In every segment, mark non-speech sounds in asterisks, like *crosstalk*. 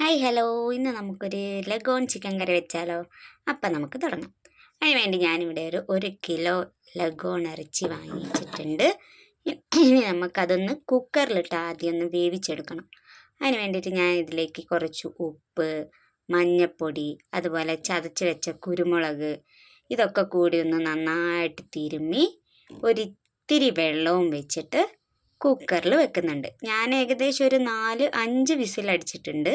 Hi hello. ഇന്ന് നമുക്കൊരു leghorn chicken കറി വെച്ചാലോ? അപ്പം നമുക്ക് തുടങ്ങാം. അതിന് വേണ്ടി ഞാനിവിടെ ഒരു ഒരു കിലോ ലഗോൺ ഇറച്ചി വാങ്ങിച്ചിട്ടുണ്ട്. ഇനി നമുക്കതൊന്ന് കുക്കറിലിട്ട് ആദ്യം ഒന്ന് വേവിച്ചെടുക്കണം. അതിന് വേണ്ടിയിട്ട് ഞാൻ ഇതിലേക്ക് കുറച്ച് ഉപ്പ് മഞ്ഞൾപ്പൊടി അതുപോലെ ചതച്ച് വെച്ച കുരുമുളക് ഇതൊക്കെ കൂടി ഒന്ന് നന്നായിട്ട് തിരുമ്മി ഒരിത്തിരി വെള്ളവും വെച്ചിട്ട് കുക്കറിൽ വെക്കുന്നുണ്ട്. ഞാൻ ഏകദേശം ഒരു നാല് അഞ്ച് വിസിൽ അടിച്ചിട്ടുണ്ട്.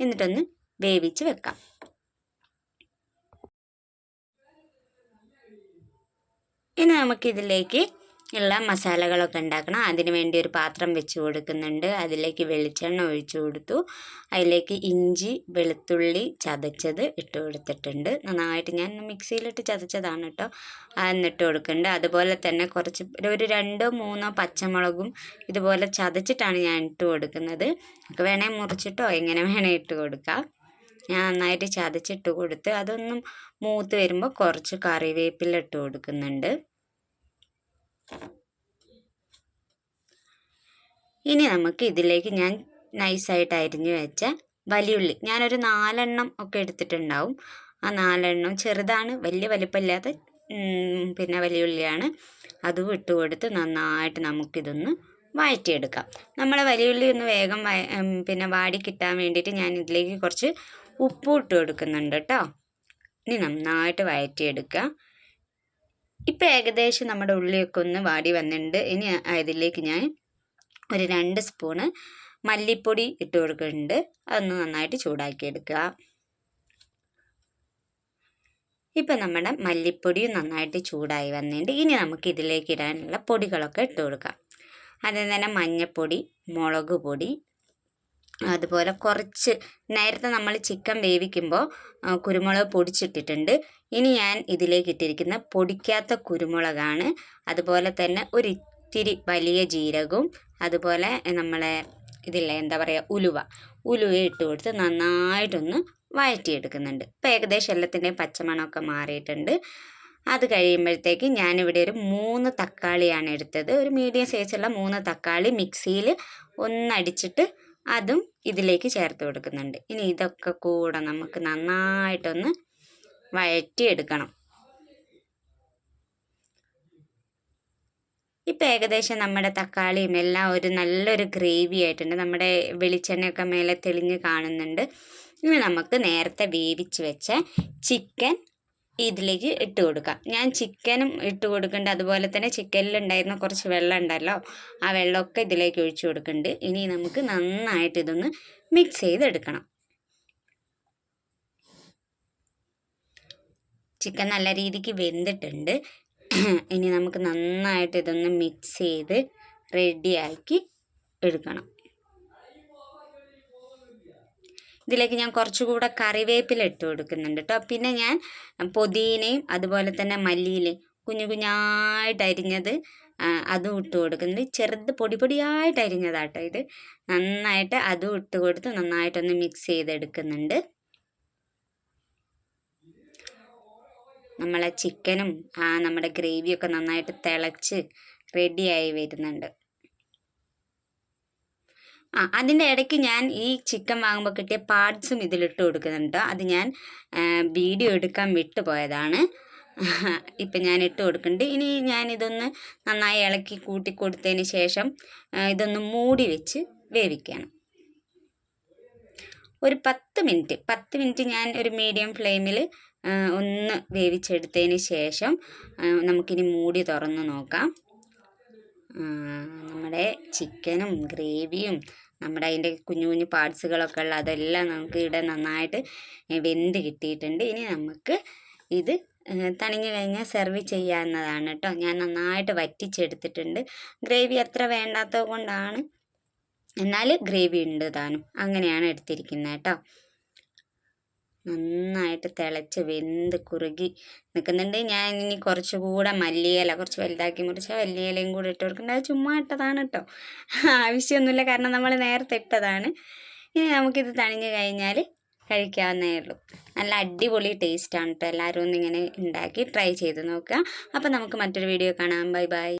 എന്നിട്ടൊന്ന് വേവിച്ച് വെക്കാം. ഇനി നമുക്കിതിലേക്ക് ഉള്ള മസാലകളൊക്കെ ഉണ്ടാക്കണം. അതിന് വേണ്ടി ഒരു പാത്രം വെച്ച് കൊടുക്കുന്നുണ്ട്. അതിലേക്ക് വെളിച്ചെണ്ണ ഒഴിച്ചു കൊടുത്തു. അതിലേക്ക് ഇഞ്ചി വെളുത്തുള്ളി ചതച്ചത് ഇട്ട് കൊടുത്തിട്ടുണ്ട്. നന്നായിട്ട് ഞാൻ മിക്സിയിലിട്ട് ചതച്ചതാണ് കേട്ടോ. എന്നിട്ട് കൊടുക്കുന്നുണ്ട്. അതുപോലെ തന്നെ കുറച്ച് ഒരു രണ്ടോ മൂന്നോ പച്ചമുളകും ഇതുപോലെ ചതച്ചിട്ടാണ് ഞാൻ ഇട്ട് കൊടുക്കുന്നത്. വേണേൽ മുറിച്ചിട്ടോ എങ്ങനെ വേണേൽ ഇട്ട് കൊടുക്കാം. ഞാൻ നന്നായിട്ട് ചതച്ചിട്ട് കൊടുത്ത് അതൊന്നും മൂത്ത് വരുമ്പോൾ കുറച്ച് കറിവേപ്പില ഇട്ട് കൊടുക്കുന്നുണ്ട്. ഇനി നമുക്ക് ഇതിലേക്ക് ഞാൻ നൈസായിട്ട് അരിഞ്ഞു വെച്ച വലിയുള്ളി. ഞാനൊരു നാലെണ്ണം ഒക്കെ എടുത്തിട്ടുണ്ടാവും. ആ നാലെണ്ണം ചെറുതാണ് വലിയ വലിപ്പമില്ലാത്ത പിന്നെ വലിയുള്ളിയാണ്. അതും ഇട്ട് കൊടുത്ത് നന്നായിട്ട് നമുക്കിതൊന്ന് വഴറ്റിയെടുക്കാം. നമ്മളെ വലിയുള്ളി ഒന്ന് വേഗം പിന്നെ വാടി കിട്ടാൻ വേണ്ടിയിട്ട് ഞാൻ ഇതിലേക്ക് കുറച്ച് ഉപ്പ് ഇട്ട് കൊടുക്കുന്നുണ്ട് കേട്ടോ. ഇനി നന്നായിട്ട് വഴറ്റിയെടുക്കുക ഇപ്പം ഏകദേശം നമ്മുടെ ഉള്ളിയൊക്കെ ഒന്ന് വാടി വന്നിട്ടുണ്ട്. ഇനി അതിലേക്ക് ഞാൻ ഒരു രണ്ട് സ്പൂണ് മല്ലിപ്പൊടി ഇട്ട് കൊടുക്കുന്നുണ്ട്. അതൊന്ന് നന്നായിട്ട് ചൂടാക്കി എടുക്കുക ഇപ്പം നമ്മുടെ മല്ലിപ്പൊടിയും നന്നായിട്ട് ചൂടായി വന്നിട്ടുണ്ട്. ഇനി നമുക്ക് ഇതിലേക്ക് ഇടാനുള്ള പൊടികളൊക്കെ ഇട്ട് കൊടുക്കാം. അതിൽ തന്നെ മഞ്ഞൾപ്പൊടി മുളക് പൊടി അതുപോലെ കുറച്ച് നേരത്തെ നമ്മൾ ചിക്കൻ വേവിക്കുമ്പോൾ കുരുമുളക് പൊടിച്ചിട്ടിട്ടുണ്ട്. ഇനി ഞാൻ ഇതിലേക്ക് ഇട്ടിരിക്കുന്ന പൊടിക്കാത്ത കുരുമുളകാണ്. അതുപോലെ തന്നെ ഒരു ഇത്തിരി വലിയ ജീരകവും അതുപോലെ നമ്മളെ ഇതില്ലേ എന്താ പറയുക ഉലുവ. ഉലുവ ഇട്ട് കൊടുത്ത് നന്നായിട്ടൊന്ന് വഴറ്റിയെടുക്കുന്നുണ്ട്. ഇപ്പോൾ ഏകദേശം എല്ലാത്തിന്റെയും പച്ചമണമൊക്കെ മാറിയിട്ടുണ്ട്. അത് കഴിയുമ്പോഴത്തേക്ക് ഞാനിവിടെ ഒരു മൂന്ന് തക്കാളിയാണ് എടുത്തത്. ഒരു മീഡിയം സൈസുള്ള മൂന്ന് തക്കാളി മിക്സിയിൽ ഒന്നടിച്ചിട്ട് അതും ഇതിലേക്ക് ചേർത്ത് കൊടുക്കുന്നുണ്ട്. ഇനി ഇതൊക്കെ കൂടെ നമുക്ക് നന്നായിട്ടൊന്ന് വഴറ്റിയെടുക്കണം. ഇപ്പം ഏകദേശം നമ്മുടെ തക്കാളിയും എല്ലാം ഒരു നല്ലൊരു ഗ്രേവി ആയിട്ടുണ്ട്. നമ്മുടെ വെളിച്ചെണ്ണയൊക്കെ മേലെ തെളിഞ്ഞ് കാണുന്നുണ്ട്. ഇനി നമുക്ക് നേരത്തെ വേവിച്ച് വെച്ച ചിക്കൻ ഇതിലേക്ക് ഇട്ട് കൊടുക്കാം. ഞാൻ ചിക്കനും ഇട്ട് കൊടുക്കുന്നുണ്ട് അതുപോലെ തന്നെ ചിക്കനിൽ ഉണ്ടായിരുന്ന കുറച്ച് വെള്ളം ഉണ്ടല്ലോ ആ വെള്ളമൊക്കെ ഇതിലേക്ക് ഒഴിച്ചു കൊടുക്കുന്നുണ്ട് ഇനി നമുക്ക് നന്നായിട്ട് ഇതൊന്ന് മിക്സ് ചെയ്തെടുക്കണം. ചിക്കൻ നല്ല രീതിക്ക് വെന്തിട്ടുണ്ട്. ഇനി നമുക്ക് നന്നായിട്ട് ഇതൊന്ന് മിക്സ് ചെയ്ത് റെഡിയാക്കി എടുക്കണം. ഇതിലേക്ക് ഞാൻ കുറച്ചുകൂടെ കറിവേപ്പില ഇട്ട് കൊടുക്കുന്നുണ്ട് കേട്ടോ പിന്നെ ഞാൻ പൊതിനയും അതുപോലെ തന്നെ മല്ലിയിലയും കുഞ്ഞു കുഞ്ഞായിട്ട് അരിഞ്ഞത് അതും ഇട്ട് കൊടുക്കുന്നുണ്ട്. ചെറുത് പൊടി പൊടിയായിട്ട് അരിഞ്ഞതാട്ടോ ഇത്. നന്നായിട്ട് അതും ഇട്ട് കൊടുത്ത് നന്നായിട്ടൊന്ന് മിക്സ് ചെയ്തെടുക്കുന്നുണ്ട്. നമ്മളെ ചിക്കനും ആ നമ്മുടെ ഗ്രേവിയൊക്കെ നന്നായിട്ട് തിളച്ച് റെഡിയായി വരുന്നുണ്ട്. ആ അതിന്റെ ഇടയ്ക്ക് ഞാൻ ഈ ചിക്കൻ വാങ്ങുമ്പോൾ കിട്ടിയ പാർട്സും ഇതിലിട്ട് കൊടുക്കുന്നുണ്ട്. അത് ഞാൻ വീഡിയോ എടുക്കാൻ വിട്ടുപോയതാണ് *laughs* ഇപ്പം ഞാൻ ഇട്ട് കൊടുക്കുന്നുണ്ട്. ഇനി ഞാൻ ഇതൊന്ന് നന്നായി ഇളക്കി കൂട്ടി കൊടുത്തതിന് ശേഷം ഇതൊന്ന് മൂടി വെച്ച് വേവിക്കണം. ഒരു പത്ത് മിനിറ്റ് പത്ത് മിനിറ്റ് ഞാൻ ഒരു മീഡിയം ഫ്ലെയിമിൽ ഒന്ന് വേവിച്ചെടുത്തതിന് ശേഷം നമുക്കിനി മൂടി തുറന്ന് നോക്കാം. നമ്മുടെ ചിക്കനും ഗ്രേവിയും നമ്മുടെ അതിന്റെ കുഞ്ഞു കുഞ്ഞു പാർട്സുകളൊക്കെ ഉള്ള അതെല്ലാം നമുക്ക് ഇവിടെ നന്നായിട്ട് വെന്ത് കിട്ടിയിട്ടുണ്ട്. ഇനി നമുക്ക് ഇത് തണിഞ്ഞു കഴിഞ്ഞാൽ സെർവ് ചെയ്യാവുന്നതാണ് കേട്ടോ ഞാൻ നന്നായിട്ട് വറ്റിച്ചെടുത്തിട്ടുണ്ട്. ഗ്രേവി അത്ര വേണ്ടാത്തത് കൊണ്ടാണ്. എന്നാൽ ഗ്രേവി ഉണ്ട് താനും. അങ്ങനെയാണ് എടുത്തിരിക്കുന്നത് കേട്ടോ നന്നായിട്ട് തിളച്ച് വെന്ത് കുറുകി നിൽക്കുന്നുണ്ട് ഞാൻ ഇനി കുറച്ചുകൂടെ മല്ലിയില കുറച്ച് വലുതാക്കി മുറിച്ച മല്ലിയിലയും കൂടി ഇട്ട് അത് ചുമ്മാ ഇട്ടതാണ് കേട്ടോ ആവശ്യമൊന്നുമില്ല കാരണം നമ്മൾ നേരത്തെ ഇട്ടതാണ്. ഇനി നമുക്കിത് തണിഞ്ഞ് കഴിഞ്ഞാൽ കഴിക്കാവുന്നേ ഉള്ളൂ. നല്ല അടിപൊളി ടേസ്റ്റാണ് കേട്ടോ എല്ലാവരും ഒന്നിങ്ങനെ ഉണ്ടാക്കി ട്രൈ ചെയ്ത് നോക്കുക. അപ്പോൾ നമുക്ക് മറ്റൊരു വീഡിയോ കാണാം. Bye bye